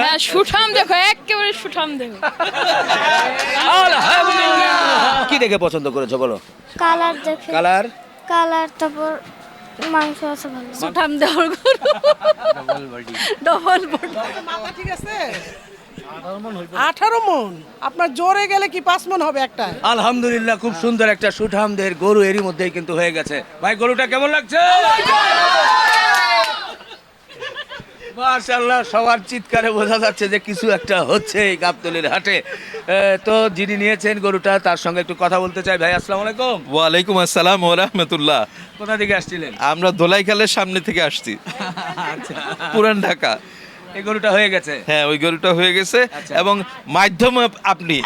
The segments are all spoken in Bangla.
হ্যাঁ সুঠাম দেখো একেবারে সুঠাম দেখো। কি দেখে পছন্দ করেছ বলো? কালার দেখে। কালার? কালার তারপর মাংস আছে ভালো। সুঠাম দেওয়ার গরু। ডবল বডি মাথা ঠিক আছে? আঠারো মন। আপনার জোরে গেলে কি পাঁচ মন হবে একটা? আলহামদুলিল্লাহ খুব সুন্দর একটা সুঠামদের গরু এরই মধ্যেই কিন্তু হয়ে গেছে। ভাই গরুটা কেমন লাগছে? মাশাল্লাহ সবার চিৎকারে বোঝা যাচ্ছে যে কিছু একটা হচ্ছে এই গাবতলির হাটে। তো যিনি নিয়েছেন গরুটা তার সঙ্গে একটু কথা বলতে চাই। ভাই আসসালামু আলাইকুম। ওয়ালাইকুম আসসালাম ও রহমতুল্লাহ। কোথা থেকে আসছিলেন? আমরা দোলাইখালের সামনে থেকে আসছি। আচ্ছা। পুরান ঢাকা। এই গরুটা হয়ে গেছে? হ্যাঁ ওই গরুটা হয়ে গেছে আচ্ছা। এবং মাধ্যম আপনি।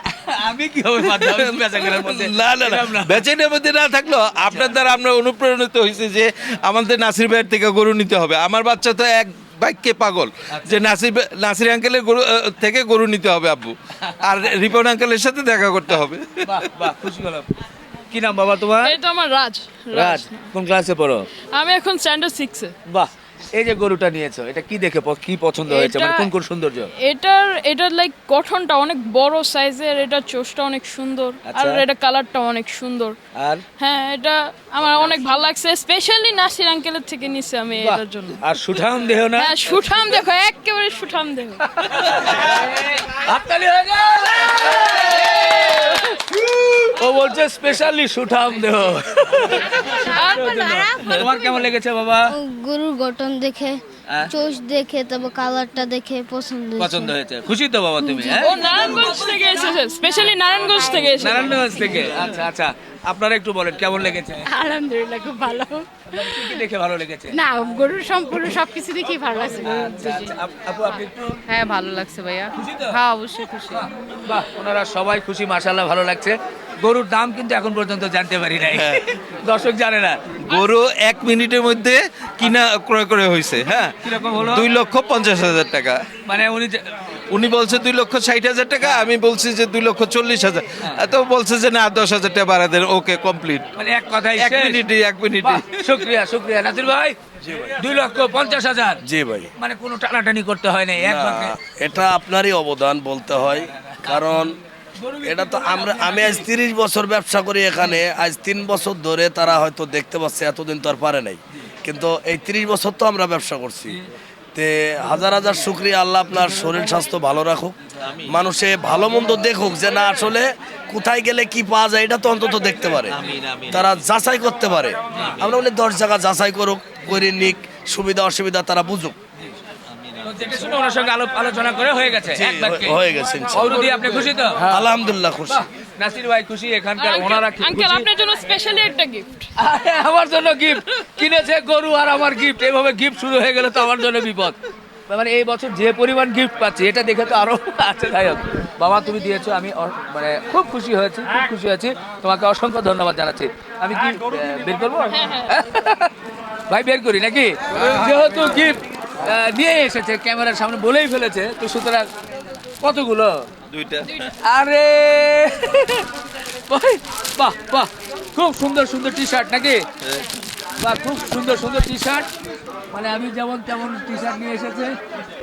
আমি কি হবে মাধ্যমে? বেচাকেনার মধ্যে না না না। বেচেনের মধ্যে না থাকলেও আপনার দ্বারা আমরা অনুপ্রাণিত হয়েছি যে আমাদের নাসির ভাইয়ের থেকে গরু নিতে হবে। আমার বাচ্চা তো এক বাইককে পাগল আচ্ছা। যে নাসির নাসির আঙ্কেলের গরু থেকে গরু নিতে হবে আব্বু। আর রিপন আঙ্কেলের সাথে দেখা করতে হবে। বাহ বাহ খুশি হলাম। কি নাম বাবা তোমার? এটা আমার রাজ। রাজ কোন ক্লাসে পড়ো? আমি এখন স্ট্যান্ডার্ড সিক্সে বাহ এই যে গরুটা নিয়েছো এটা কি দেখে প- কি পছন্দ হয়েছে? মানে এটা- কোন কোন সৌন্দর্য? এটার এটার লাইক গঠনটা অনেক বড় সাইজের এটার চোষটা অনেক সুন্দর আর আচ্ছা। এটা কালারটা অনেক সুন্দর। আর? হ্যাঁ এটা আমার অনেক ভালো লাগছে স্পেশালি নাসির আঙ্কেলের থেকে নিছি আমি বাহ, এটার জন্য। আর সুঠাম দেহ না? হ্যাঁ সুঠাম দেখো একেবারে সুঠাম দেখো হাততালি হয়ে গেল। ও বলছে স্পেশালি সুঠাম দেহ। তোমার কেমন লেগেছে বাবা? গরুর গঠন দেখে হ্যাঁ? চোষ দেখে তারপর কালারটা দেখে পছন্দ পছন্দ হয়েছে। খুশি তো বাবা তুমি হ্যাঁ? ও নারায়ণগঞ্জ থেকে এসেছে স্পেশালি নারায়ণগঞ্জ থেকে এসেছে। নারায়ণগঞ্জ থেকে। আচ্ছা আচ্ছা। আপনারা একটু বলেন কেমন লেগেছে? আলহামদুলিল্লাহ খুব ভালো। দেখে ভালো লেগেছে? না গরুর সম্পূর্ণ সবকিছু দেখেই ভালো লাগছে। আচ্ছা আচ্ছা। আপ- আপু আপনি একটু হ্যাঁ ভালো লাগছে ভাইয়া। হ্যাঁ অবশ্যই খুশি। বাহ ওনারা সবাই খুশি মাশাল্লাহ ভালো লাগছে। গরুর দাম কিন্তু এখন পর্যন্ত জানতে পারি নাই। দর্শক জানে না। গরু এক মিনিটের মধ্যে কিনা ক্রয় করে হয়েছে হ্যাঁ? কীরকম হলো? দুই লক্ষ পঞ্চাশ হাজার টাকা। মানে উনি উনি বলছে দুই লক্ষ ষাট হাজার টাকা আমি বলছি যে দুই লক্ষ চল্লিশ হাজার। তো বলছে যে না দশ হাজার টাকা বাড়া দেন ওকে কমপ্লিট মানে এক কথাই এক মিনিটে এক মিনিটে শুক্রিয়া শুক্রিয়া। নাজির ভাই দুই লক্ষ পঞ্চাশ হাজার। জি ভাই। মানে কোনো টানাটানি করতে হয় নাই না, এটা আপনারই অবদান বলতে হয় কারণ এটা তো আমরা আমি আজ তিরিশ বছর ব্যবসা করি এখানে। আজ তিন বছর ধরে তারা হয়তো দেখতে পাচ্ছে এতদিন তো আর পারে নাই। কিন্তু এই তিরিশ বছর তো আমরা ব্যবসা করছি। তে হাজার হাজার শুক্রিয়া আল্লাহ আপনার শরীর স্বাস্থ্য ভালো রাখুক। মানুষে ভালো মন্দ দেখুক যে না আসলে কোথায় গেলে কি পাওয়া যায় এটা তো অন্তত দেখতে পারে। তারা যাচাই করতে পারে। আমরা বলি দশ জায়গা যাচাই করুক করে নিক। সুবিধা অসুবিধা তারা বুঝুক। দেখে শুনে ওনার সঙ্গে আলোচনা করে হয়ে গেছে হয়ে গেছে অরুদি আপনি খুশি তো? আলহামদুলিল্লাহ খুশি। নাসির ভাই খুশি এখানকার ওনারা আঙ্কেল আপনার জন্য স্পেশালি একটা গিফট আমার জন্য গিফট কিনেছে গরু আর আমার গিফট এইভাবে গিফট শুরু হয়ে গেলে তো আমার জন্য বিপদ। মানে এই বছর যে পরিমাণ গিফট পাচ্ছি এটা দেখে তো আরও আছে। যাই হোক বাবা তুমি দিয়েছ আমি মানে খুব খুশি হয়েছি খুব খুশি হয়েছি। তোমাকে অসংখ্য ধন্যবাদ জানাচ্ছি। আমি কি বের করব? ভাই বের করি নাকি? যেহেতু গিফট দিয়ে এসেছে ক্যামেরার সামনে বলেই ফেলেছে। তো সুতরাং কতগুলো? দুইটা। আরে! বাহ বাহ খুব সুন্দর সুন্দর টি শার্ট নাকি বাহ খুব সুন্দর সুন্দর টি শার্ট মানে আমি যেমন তেমন টি শার্ট নিয়ে এসেছে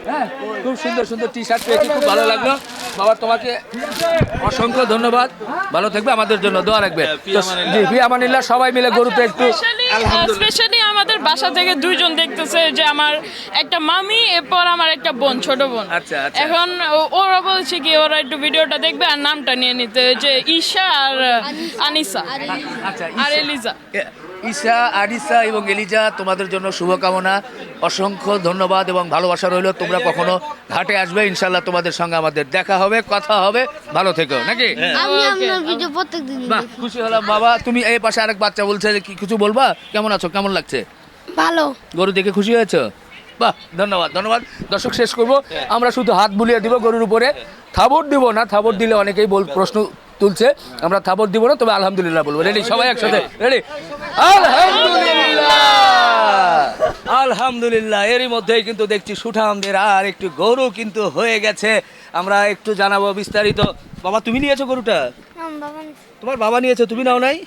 হ্যাঁ? খুব সুন্দর সুন্দর টি শার্ট পেয়েছি খুব ভালো লাগল। বাবা তোমাকে অসংখ্য ধন্যবাদ। ভালো থাকবে আমাদের জন্য দোয়া রাখবে। তো, জি ফি সবাই মিলে গরুতে একটু স্পেশালি আমাদের বাসা থেকে দুইজন দেখতেছে যে আমার একটা মামি এরপর আমার একটা বোন ছোট বোন। আচ্ছা, আচ্ছা। এখন ও- ওরা বলছে কি ওরা একটু ভিডিওটা দেখবে আর নামটা নিয়ে নিতে যে ঈশা আর আনিসা। আচ্ছা আর এলিজা। ঈশা আরিসা এবং এলিজা তোমাদের জন্য শুভকামনা। অসংখ্য ধন্যবাদ এবং ভালোবাসা রইল। তোমরা কখনো ঘাটে আসবে ইনশাল্লাহ তোমাদের সঙ্গে আমাদের দেখা হবে কথা হবে। ভালো থেকো নাকি? আমি আপনার ভিডিও প্রত্যেকদিন বাহ খুশি হলাম বাবা। তুমি এই পাশে আরেক বাচ্চা বলছে যে কি কিছু বলবা? কেমন আছো? কেমন লাগছে? ভালো। গরু দেখে খুশি হয়েছো? বাহ ধন্যবাদ ধন্যবাদ। দর্শক শেষ করব। আমরা শুধু হাত বুলিয়ে দিব গরুর উপরে। থাবর দিব না থাবর দিলে অনেকেই বল প্রশ্ন তুলছে আমরা থাবর দিব না তবে আলহামদুলিল্লাহ বলব। রেডি সবাই একসাথে? রেডি আলহামদুলিল্লাহ! আলহামদুলিল্লাহ এরই মধ্যেই কিন্তু দেখছি সুঠামদের আর একটু গরু কিন্তু হয়ে গেছে। আমরা একটু জানাব বিস্তারিত। বাবা তুমি নিয়েছো গরুটা? তোমার বাবা নিয়েছো তুমি নাও নাই?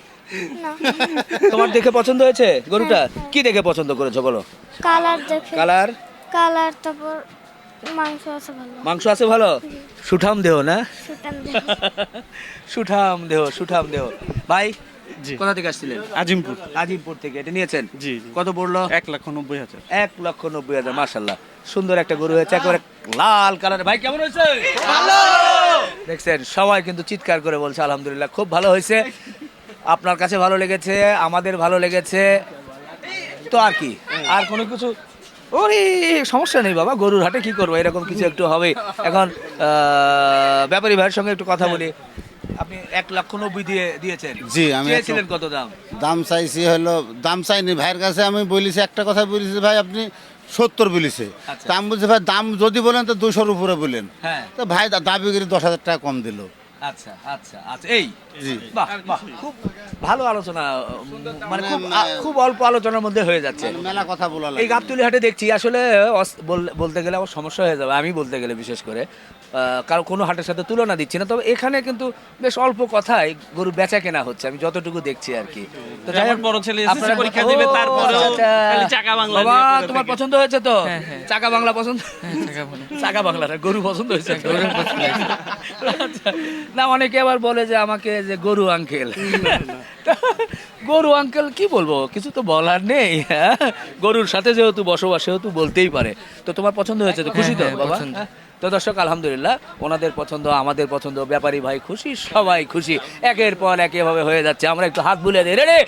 তোমার দেখে পছন্দ হয়েছে গরুটা? কি দেখে পছন্দ করেছ বলো? Colour colour? কালার তারপর মাংস আছে ভালো। মাংস আছে ভালো? সুঠাম দেহ না? সুঠাম দেহ। সুঠাম দেহ ভাই কোথা থেকে আসছিলেন? আজিমপুর। আজিমপুর থেকে। এটা নিয়েছেন? জি। কত পড়ল? এক লক্ষ নব্বই হাজার। এক লক্ষ নব্বই হাজার মাসাল্লাহ সুন্দর একটা গরু হয়েছে একেবারে লাল কালার ভাই কেমন হয়েছে? দেখছেন সবাই কিন্তু চিৎকার করে বলছে আলহামদুলিল্লাহ খুব ভালো হয়েছে। আপনার কাছে ভালো লেগেছে আমাদের ভালো লেগেছে। তো আর কি? আর কোনো কিছু ওরে সমস্যা নেই বাবা গরুর হাটে কি করব? এরকম কিছু একটু হবে। এখন ব্যাপারী ভাইয়ের সঙ্গে একটু কথা বলি। আপনি এক লক্ষ নব্বই দিয়ে দিয়েছেন। জি, আমি চেয়েছিলেন কত দাম? দাম চাইছি হলো দাম চাইনি। ভাইয়ের কাছে আমি বলেছি একটা কথা বলেছি ভাই আপনি সত্তর বলেছে। দাম বলছে ভাই দাম যদি বলেন তো দুশোর উপরে বলেন। হ্যাঁ। তো ভাই দা- দাবি করে দশ হাজার টাকা কম দিল। আচ্ছা আচ্ছা আচ্ছা। এই বাহ বাহ খুব ভালো আলোচনা মানে খুব খুব অল্প আলোচনার মধ্যে হয়ে যাচ্ছে। মানে মেলা কথা বলা এই লাগে। হাটে দেখছি আসলে বলতে গেলে আমার সমস্যা হয়ে যাবে আমি বলতে গেলে বিশেষ করে। কারণ কোনো হাটের সাথে তুলনা দিচ্ছি না। তবে এখানে কিন্তু বেশ অল্প কথায় গরু বেচা কেনা হচ্ছে আমি যতটুকু দেখছি আর কি। তো যাই হোক, বড় ছেলে SSC পরীক্ষা দিবে, তারপরেও আচ্ছা, আচ্ছা। খালি চাকা বাংলা বাবা তোমার পছন্দ হয়েছে তো? চাকা বাংলা পছন্দ? চাকা বাংলা। না গরু পছন্দ হয়েছে? আচ্ছা। না অনেকে আবার বলে যে আমাকে যে গরু আঙ্কেল গরু আঙ্কেল কি বলব? কিছু তো বলার নেই হ্যাঁ? গরুর সাথে যেহেতু বসবাস সেহেতু বলতেই পারে। তো তোমার পছন্দ হয়েছে তো? খুশি তো বাবা? হ্যাঁ? তো দর্শক আলহামদুলিল্লাহ ওনাদের পছন্দ আমাদের পছন্দ ব্যাপারী ভাই খুশি সবাই খুশি। একের পর এক এভাবে হয়ে যাচ্ছে আমরা একটু হাত বুলে দিই। রে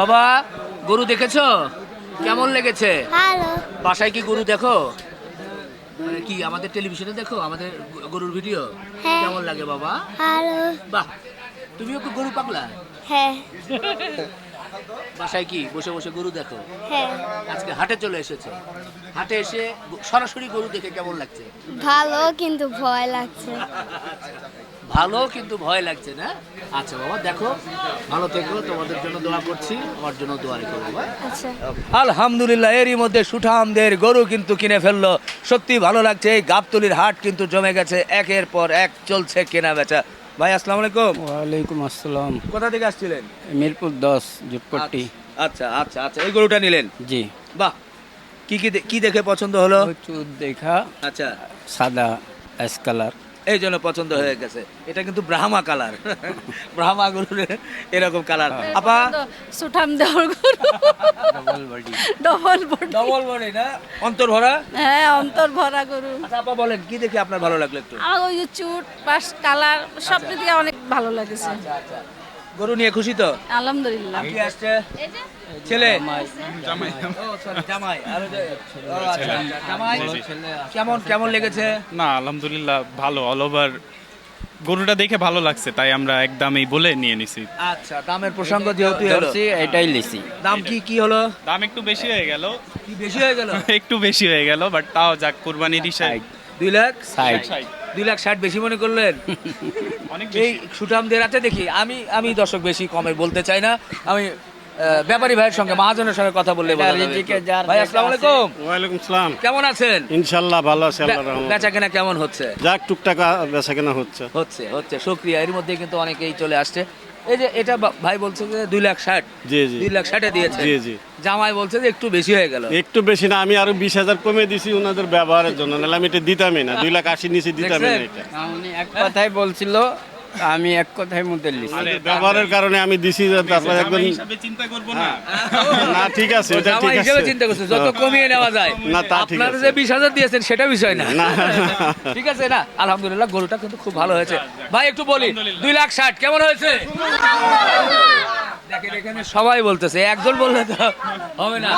বাবা গরু দেখেছ? কেমন লেগেছে? বাসায় কি গরু দেখো? মানে কি আমাদের টেলিভিশনে দেখো? আমাদের গরুর ভিডিও হ্যাঁ। কেমন লাগে বাবা? বাহ তুমিও কি গরু পাগলা? হ্যাঁ। বাসায় কি বসে বসে গরু দেখো? হ্যাঁ। আজকে হাটে চলে এসেছে। হাটে এসে সরাসরি গরু দেখে কেমন লাগছে? ভালো কিন্তু ভয় লাগছে। ভালো কিন্তু ভয় লাগছে না? আচ্ছা বাবা দেখো ভালো থেকো তোমাদের জন্য দোয়া করছি আমার জন্য দোয়া রেখো বাবা। আচ্ছা। আলহামদুলিল্লাহ এরই মধ্যে সুঠামদের গরু কিন্তু কিনে ফেলল। সত্যি ভালো লাগছে এই গাবতলির হাট কিন্তু জমে গেছে একের পর এক চলছে কেনা বেচা ভাই আসসালামু আলাইকুম। ওয়ালাইকুম আসসালাম। কোথা থেকে আসছিলেন? মিরপুর দশ জুটপট্টি। আচ্ছা আচ্ছা আচ্ছা এই গরুটা নিলেন? জি। বাহ কি কি কি দেখে পছন্দ হলো? চুদ দেখা। আচ্ছা। সাদা অ্যাশ কালার। এই জন্য পছন্দ হয়ে গেছে। এটা কিন্তু ব্রাহ্মা কালার ব্রাহ্মা গরুর এরকম কালার আপা? সুঠাম দেওয়ার গরু। ডবল বডি ডবল বডি না? অন্তর ভরা? হ্যাঁ অন্তর ভরা গরু। আচ্ছা আপা বলেন কি দেখে আপনার ভালো লাগল একটু? আর ওই যে চুট পাশ কালার সব দিকে অনেক ভালো লেগেছে। আচ্ছা। গরু নিয়ে খুশি তো? আলহামদুলিল্লাহ। কি আসছে? ছেলে? ও, জামাই। আর যে- ও, আচ্ছা, আচ্ছা, জামাই? কেমন কেমন লেগেছে? না আলহামদুলিল্লাহ ভালো অল ওভার গরুটা দেখে ভালো লাগছে তাই আমরা একদমই বলে নিয়ে নিছি। আচ্ছা দামের প্রসঙ্গ যেহেতু ধরছি এটাই লিসি দাম কি কি হলো? দাম একটু বেশি হয়ে গেল। কি বেশি হয়ে গেল? একটু বেশি হয়ে গেল বাট তাও যাক কুরবানির হিসাবে। দুই লাখ সাইড দুই লাখ ষাট বেশি মনে করলেন? এই সুঠামদের আছে দেখি আমি আমি দর্শক বেশি কমে বলতে চাই না। আমি ব্যাপারী ভাইয়ের সঙ্গে মহাজনের সঙ্গে কথা বললে ভাই আসসালামু আলাইকুম। ওয়ালাইকুম সালাম। কেমন আছেন? ইনশাল্লাহ ভালো আছে আল্লাহর রহমতে। বেচা কেনা কেমন হচ্ছে? যাক টুকটাক বেচা কেনা হচ্ছে। হচ্ছে হচ্ছে। শুক্রিয়া এর মধ্যে কিন্তু অনেকেই চলে আসছে। এই যে এটা ভাই বলছে যে দুই লাখ ষাট। জি জি। দুই লাখ ষাটে দিয়েছে। জি জি। জামাই বলছে যে একটু বেশি হয়ে গেল। একটু বেশি না আমি আরও বিশ হাজার কমে দিছি ওনাদের ব্যবহারের জন্য নাহলে আমি এটা দিতামই না। দুই লাখ আশি নিচে দিতামই না এটা। উনি এক কথাই বলছিল আমি এক কথায় মধ্যে লিসি ওনাদের ব্যবহারের কারণে আমি দিছি যে তারপরে একদম চিন্তা করব না। না ঠিক আছে ওটা ঠিক হিসেবে আছে। চিন্তা করছে যত কমিয়ে নেওয়া যায়। না, তা ঠিক আপনারা যে বিশ হাজার দিয়েছেন সেটা বিষয় না। না। ঠিক আছে না আলহামদুলিল্লাহ গরুটা কিন্তু খুব ভালো হয়েছে। ভাই একটু বলি দুই লাখ ষাট কেমন হয়েছে? দেখেন এখানে সবাই বলতেছে একজন বললে তো হবে না।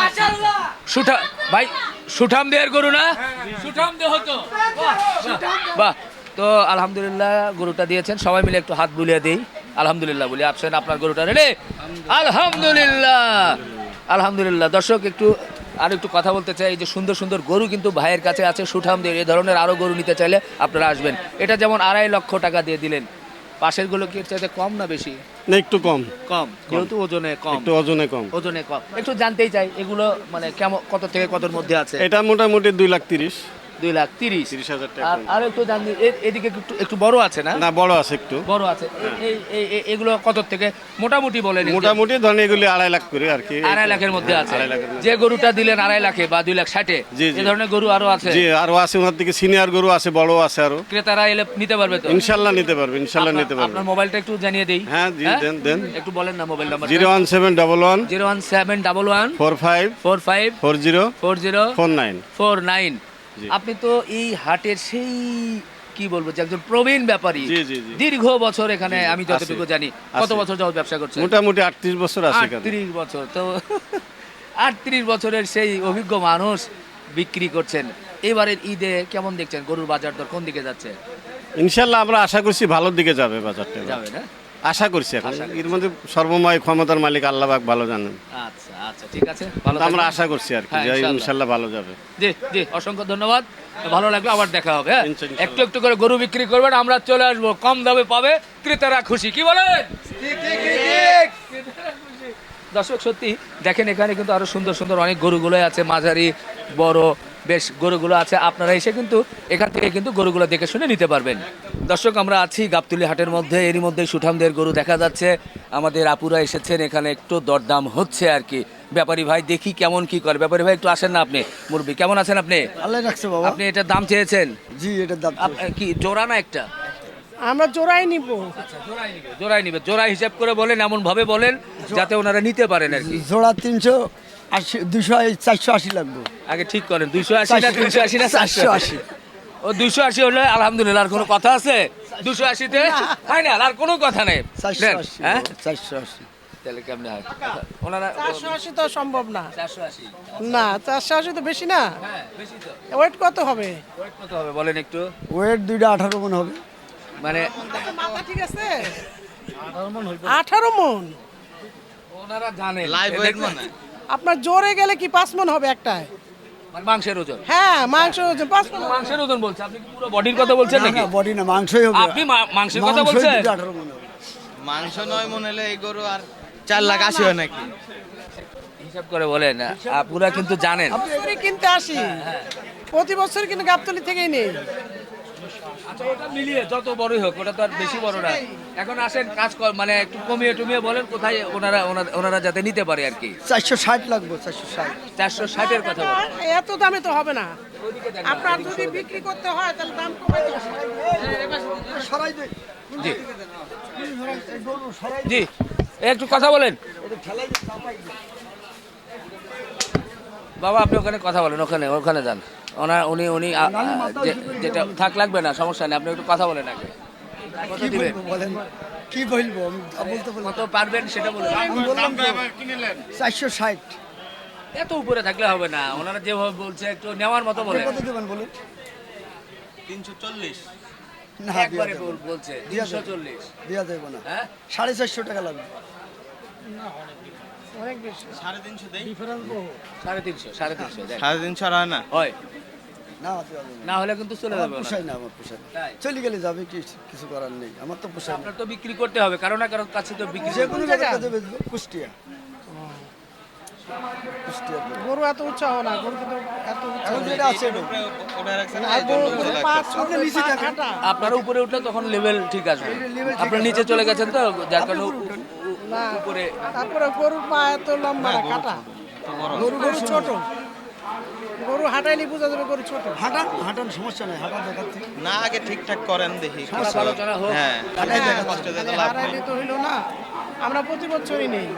সুঠা ভাই সুঠাম দেহের গরু না? সুঠাম দেহ তো। বাহ, বাহ, বাহ তো আলহামদুলিল্লাহ গরুটা দিয়েছেন। সবাই মিলে একটু হাত বুলিয়ে দিই। আলহামদুলিল্লাহ বলি আপসেন আপনার গরুটা রেডি আলহামদুলিল্লাহ। আলহামদুলিল্লাহ। দর্শক একটু আর একটু কথা বলতে চাই এই যে সুন্দর সুন্দর গরু কিন্তু ভাইয়ের কাছে আছে সুঠামদের এই ধরনের আরও গরু নিতে চাইলে আপনারা আসবেন। এটা যেমন আড়াই লক্ষ টাকা দিয়ে দিলেন। পাশেরগুলো কি চাইতে কম না বেশি? না একটু কম। কম। যেহেতু ওজনে কম। একটু ওজনে কম। ওজনে কম। একটু জানতেই চাই এগুলো মানে কেমন কত থেকে কতর মধ্যে আছে? এটা মোটামুটি দুই লাখ তিরিশ। দুই লাখ তিরিশ। তিরিশ হাজার টাকা। আর একটু দাম এদিকে একটু একটু বড় আছে না? না বড় আছে একটু। বড় আছে। হ্যাঁ। এই এগুলো কত থেকে? মোটামুটি বলেন মোটামুটি ধরেন এগুলি আড়াই লাখ করে আর কি। আড়াই লাখের মধ্যে হ্যাঁ, আছে। যে গরুটা দিলেন আড়াই লাখে বা দুই লাখ ষাটে যে ধরনের গরু আরও আছে? জি আরও আছে ওনার থেকে সিনিয়র গরু আছে বড় আছে আরও। ক্রেতারা এলে নিতে পারবে তো? ইনশাআল্লাহ নিতে পারবে ইনশাআল্লাহ নিতে পারবে। আপনার মোবাইলটা একটু জানিয়ে দেই। হ্যাঁ জি হ্যাঁ? দেন দেন। একটু বলেন না মোবাইল নাম্বার 01711 01711 45 45 45 40 40 49 49 আপনি তো এই হাটের সেই কি বলব যে একজন প্রবীণ ব্যাপারী। দীর্ঘ বছর এখানে আমি যতটুকু জানি কত বছর যাবত ব্যবসা করছেন? মোটামুটি আটত্রিশ বছর আটত্রিশ বছর তো আটত্রিশ বছরের সেই অভিজ্ঞ মানুষ বিক্রি করছেন। এবারের ঈদে কেমন দেখছেন? গরুর বাজার দর কোন দিকে যাচ্ছে? ইনশাল্লাহ আমরা আশা করছি ভালোর দিকে যাবে বাজারটা যাবে না? আশা করছি এখন। এর মধ্যে সর্বময় ক্ষমতার মালিক আল্লাহ পাক ভালো জানেন। আচ্ছা আচ্ছা ঠিক আছে। ভালো আমরা আশা করছি আর কি হ্যাঁ, ইনশাল্লাহ। ভালো যাবে। জি জি অসংখ্য ধন্যবাদ। ভালো লাগল আবার দেখা হবে হ্যাঁ? একটু একটু করে গরু বিক্রি করবেন আমরা চলে আসব। কম দামে পাবে ক্রেতারা খুশি। কি বলেন? দর্শক সত্যি দেখেন এখানে কিন্তু আরও সুন্দর সুন্দর অনেক গরুগুলো আছে। মাঝারি বড় বেশ গরুগুলো আছে আপনারা এসে কিন্তু এখান থেকে কিন্তু গরুগুলো দেখে শুনে নিতে পারবেন। দর্শক আমরা আছি গাবতুলি হাটের মধ্যে এরই মধ্যে সুঠামদের গরু দেখা যাচ্ছে। আমাদের আপুরা এসেছেন এখানে একটু দরদাম হচ্ছে আর কি। ব্যাপারী ভাই দেখি কেমন কি করে। ব্যাপারী ভাই একটু আসেন না আপনি। মুরব্বী কেমন আছেন আপনি? আল্লাহ রাখছে বাবা। আপনি এটার দাম চেয়েছেন? জি এটার দাম কি জোড়া না একটা? আমরা জোড়াই নিব। জোড়াই নিবে জোড়া হিসাব করে বলেন এমন ভাবে বলেন যাতে ওনারা নিতে পারেন আর কি। জোড়া তিনশো আশি দুশো চারশো আশি লাগবে। আগে ঠিক করেন দুইশো আশি না তিনশো আশি না চারশো? আশি। ও দুইশো আশি হলে আলহামদুলিল্লাহ আর কোনো কথা আছে? দুশো আশিতে? ফাইনাল আর কোনো কথা নেই। চারশো আশি হ্যাঁ? চারশো আশি। তাহলে কেমনে হয়? ওনারা চারশো আশি তো সম্ভব না। চারশো আশি। না চারশো আশি তো বেশি না। হ্যাঁ বেশি তো। ওয়েট কত হবে? ওয়েট কত হবে বলেন একটু। ওয়েট দুইটা আঠারো মন হবে। মানে মাথা ঠিক আছে? আঠারো মন ওনারা এ weight দেখবেন? মানে? আপনার জোরে গেলে কি পাঁচ মন হবে একটায়? মানে মাংসের ওজন? হ্যাঁ মাংস ওজন পাঁচ মন মাংসের ওজন বলছে। আপনি কি পুরো বডির কথা বলছেন নাকি? বডি না মাংসই হবে। আপনি মাংসের কথা বলছেন? মাংস নয় মনে হলে এই গরু আর চার লাখ আশি হয় নাকি? হিসাব করে বলেন আপুরা কিন্তু জানেন। কিনতে আসি প্রতি বছর কিন্তু গাবতলি থেকেই নেই। আচ্ছা ওটা মিলিয়ে যত বড়ই হোক ওটা তো আর বেশি বড় না। এখন আসেন কাজ কর মানে একটু কমিয়ে টমিয়ে বলেন কোথায় ওনারা ওনারা- যাতে নিতে পারে আর কি। চারশো ষাট লাগবে চারশো ষাট। চারশো ষাটের কথা বলেন। এত দামে তো হবে না। আপনার যদি বিক্রি করতে হয় তাহলে দাম কমে সরাই জি। জি একটু কথা বলেন। বাবা আপনি ওখানে কথা বলেন ওখানে ওখানে যান। ওনার উনি উনি যেটা থাক লাগবে না সমস্যা নেই আপনি একটু কথা বলেন আগে। দিবেন। বলেন? কি বলব? বলতে বলব। কত পারবেন সেটা বলেন। আমি বললাম চারশো ষাট। এত উপরে থাকলে হবে না ওনারা যেভাবে বলছে একটু নেওয়ার মতো বলে কত দেবেন বলুন? তিনশো চল্লিশ। না একবারে দেবো বল- বলছে দিয়া তিনশো চল্লিশ। দেওয়া যাবে না। হ্যাঁ? সাড়ে চারশো টাকা লাগবে। অনেক বেশি। সাড়ে তিনশো দেই? সাড়ে তিনশো সাড়ে তিনশো সাড়ে তিনশো আর হয় না? হয়। না হলে কিন্তু চলে যাবে। পোষায় না আমার পোষায়। চলে গেলে যাবে কি কিছু করার নেই। আমার তো পোষায় আপনার তো বিক্রি করতে হবে কারও না কারোর কাছে তো বিক্রি যে কোনো জায়গায় কুষ্টিয়া। কুষ্টিয়া। গরু এত উৎসাহ না গরু কিন্তু এত আছে। আপনার উপরে উঠলে তখন লেভেল ঠিক আসবে। আপনার নিচে চলে গেছেন তো যার কারণে না তারপরে গরুর পা এত লম্বা না কাটা। গরু গরু ছোট। গরু হাঁটাইলে বোঝা যাবে গরু ছোট। হাঁটান সমস্যা নেই হাঁটা দেখাচ্ছি না আগে ঠিকঠাক করেন দেখি আলাপ আলোচনা হোক। হ্যাঁ হ্যাঁ, হারাইলে তো হইল না। আমরা প্রতি বছরই নেই।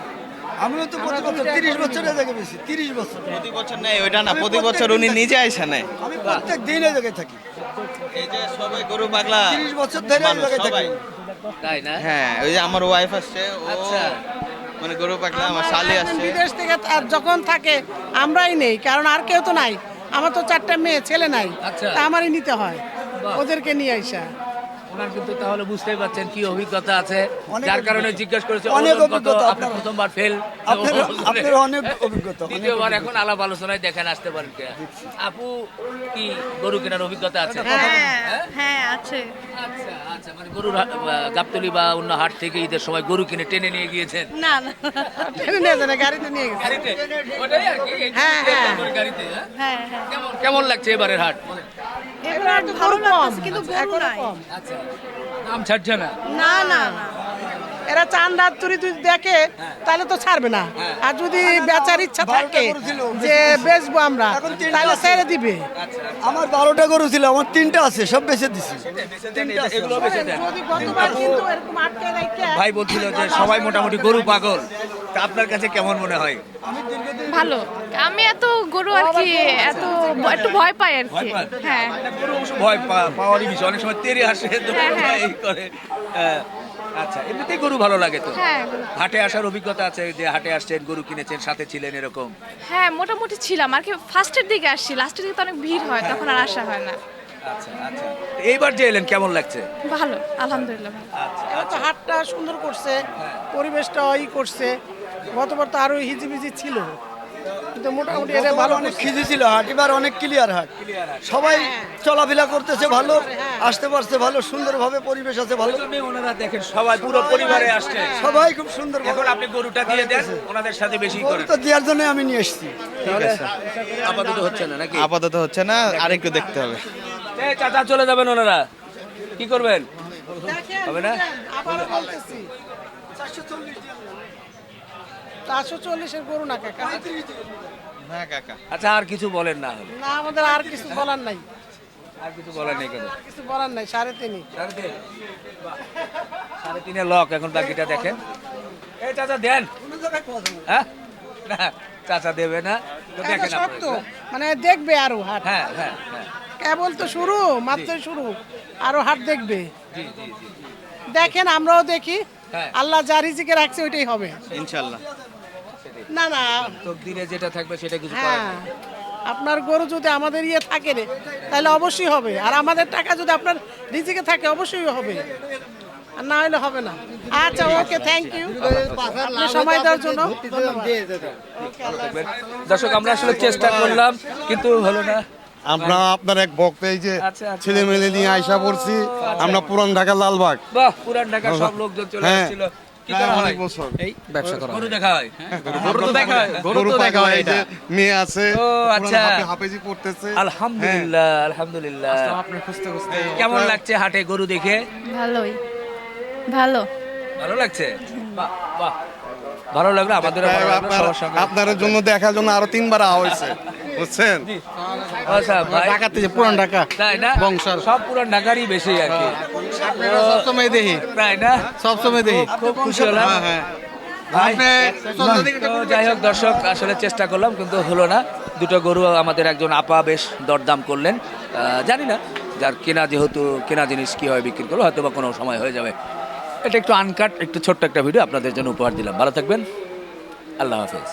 আমিও তো প্রতি বছর তিরিশ বছরের জায়গায় বেশি তিরিশ বছর। প্রতি বছর নেই ওইটা না প্রতি বছর উনি নিজে আইসা নেয় আমি প্রত্যেক দিন জায়গায় থাকি। এই যে সবাই গরু পাগলা। তিরিশ বছর ধরে এই জায়গায় থাকি। তাই না? হ্যাঁ ওই যে আমার ওয়াইফ আসছে ও আচ্ছা। মানে গরু পাগলা আমার শালি আসছে। বিদেশ থেকে আর যখন থাকে আমরাই নেই কারণ আর কেউ তো নাই। আমার তো চারটা মেয়ে ছেলে নাই। আচ্ছা। তা আমারই নিতে হয়। ওদেরকে নিয়ে আইসা। ওনার কিন্তু তাহলে বুঝতেই পারছেন কি অভিজ্ঞতা আছে। যার কারণে জিজ্ঞেস করেছে অনেক অভিজ্ঞতা আপনার। প্রথমবার ফেল আপনার- আপনার অনেক অভিজ্ঞতা, দ্বিতীয়বার এখন আলাপ আলোচনায় দেখেন আসতে পারেন কে? আপু কি গরু কেনার অভিজ্ঞতা আছে? হ্যাঁ হ্যাঁ? আছে। আচ্ছা আচ্ছা মানে গরুর বা অন্য হাট থেকে ঈদের সময় গরু কিনে টেনে নিয়ে গিয়েছেন? না না। টেনে নিয়ে যায় গাড়িতে নিয়ে গেছে। গাড়িতে? ওটাই আর কি হ্যাঁ, হ্যাঁ। গাড়িতে হ্যাঁ? হ্যাঁ হ্যাঁ। কেমন কেমন লাগছে এবারের হাট? ভালো লাগতেছে কিন্তু গরু নাই। আচ্ছা দাম ছাড়ছে না? না না না। এরা চান রাত চুরি যদি দেখে তাহলে তো ছাড়বে না। আর যদি বেচার ইচ্ছা থাকে যে বেচবো আমরা তাহলে ছেড়ে দিবে। আমার বারোটা গরু ছিল আমার তিনটা আছে সব বেঁচে দিছি। এগুলো বেঁচে দেন। যদি গতবার কিন্তু এরকম আটকে রাখে ভাই বলছিল যে সবাই মোটামুটি গরু পাগল। তা আপনার কাছে কেমন মনে হয়? ভালো। আমি এত গরু আর কি এত একটু ভয় পাই আর কি। হ্যাঁ। ভয় পা- পাওয়ারই বিষয়। অনেক সময় তেরে আসে তো হ্যাঁ, হ্যাঁ। এই করে আচ্ছা এমনিতেই গরু ভালো লাগে তো? হ্যাঁ। হাটে আসার অভিজ্ঞতা আছে যে হাটে আসছেন গরু কিনেছেন সাথে ছিলেন এরকম? হ্যাঁ মোটামুটি ছিলাম। আর কি ফার্স্টের দিকে আসছি লাস্টের দিকে তো অনেক ভিড় হয় তখন আর আসা হয় না। আচ্ছা আচ্ছা। এইবার যে এলেন কেমন লাগছে? ভালো আলহামদুলিল্লাহ ভালো। হাটটা সুন্দর করছে পরিবেশটা ই করছে। গতবার তো আরও হিজিবিজি ছিল। কিন্তু মোটামুটি এটা ভালো অনেক খিজি ছিল হাট এবার অনেক ক্লিয়ার হাট। সবাই চলাফেরা করতেছে ভালো আসতে পারছে ভালো সুন্দরভাবে পরিবেশ আছে ভালো। ওনারা দেখেন সবাই পুরো পরিবারে আসছে। সবাই খুব সুন্দর এখন আপনি গরুটা দিয়ে দেন ওনাদের সাথে বেশি করেন। তো দেওয়ার জন্য আমি নিয়ে এসেছি। আপাতত হচ্ছে না নাকি? আপাতত হচ্ছে না আরেকটু দেখতে হবে। চাচা চলে যাবেন ওনারা। কি করবেন? হবে না? বলতেছি। চারশো চল্লিশের গরু না কাকা। না কাকা। আচ্ছা আর কিছু বলেন না হলে। না আমাদের আর কিছু বলার নাই। আর কিছু বলার নেই কেন? কিছু বলার নাই সাড়ে তিনই সাড়ে তিন। সাড়ে লক এখন বাকিটা দেখেন। এই চাচা দেন। হ্যাঁ? না চাচা দেবে না। তো দেখেন মানে দেখবে আরও হাট। হ্যাঁ হ্যাঁ হ্যাঁ। কেবল তো শুরু মাত্র শুরু। আরও হাট দেখবে। জি জি জি। দেখেন আমরাও দেখি। হ্যাঁ। আল্লাহ যা রিজিকে রাখছে ওইটাই হবে। ইনশাল্লাহ। না না তো দিনে যেটা থাকবে সেটা কিছু করার হ্যাঁ নেই। আপনার গরু যদি আমাদের ইয়ে থাকে রে তাহলে অবশ্যই হবে আর আমাদের টাকা যদি আপনার রিজিকে থাকে অবশ্যই হবে আর না হলে হবে না আচ্ছা ওকে থ্যাংক ইউ আপনি সময় দেওয়ার জন্য ধন্যবাদ থাকবেন। দর্শক আমরা আসলে চেষ্টা করলাম কিন্তু হলো না আমরা আপনার এক ভক্ত এই যে আচ্ছা, আচ্ছা। ছেলে মেলে নিয়ে আইসা পড়ছি আমরা পুরান ঢাকা লালবাগ বাহ পুরান ঢাকার সব লোকজন চলে হ্যাঁ। আসছিল করা হয়? অনেক বছর। এই ব্যবসা করা গরু দেখা হয় গরু তো দেখা হয় গরু তো দেখা হয় এই মেয়ে আছে ও, আচ্ছা। হাফেজি পড়তেছে। আলহামদুলিল্লাহ আলহামদুলিল্লাহ। আপনি খুঁজতে খুঁজতে। কেমন লাগছে হাটে গরু দেখে? ভালোই। ভালো। ভালো লাগছে? বাহ বাহ। ভালো লাগল আমাদের আপনার জন্য দেখার জন্য আরও তিনবার আওয়া হয়েছে। বুঝছেন? আচ্ছা ঢাকাতে যে পুরান ঢাকা তাই না? বংশাল। সব পুরান ঢাকারই বেশি আর কি। সবসময় দেখি। তাই না? সবসময় দেখি। খুব খুশি হলাম। হ্যাঁ ভাই, যাই হোক দর্শক আসলে চেষ্টা করলাম কিন্তু হলো না। দুটো গরু আমাদের একজন আপা বেশ দরদাম করলেন। জানি না যার কেনা যেহেতু কেনা জিনিস কি হয় বিক্রি করল হয়তো বা কোনো সময় হয়ে যাবে। এটা একটু আনকাট একটু ছোট্ট একটা ভিডিও আপনাদের জন্য উপহার দিলাম। ভালো থাকবেন। আল্লাহ হাফেজ।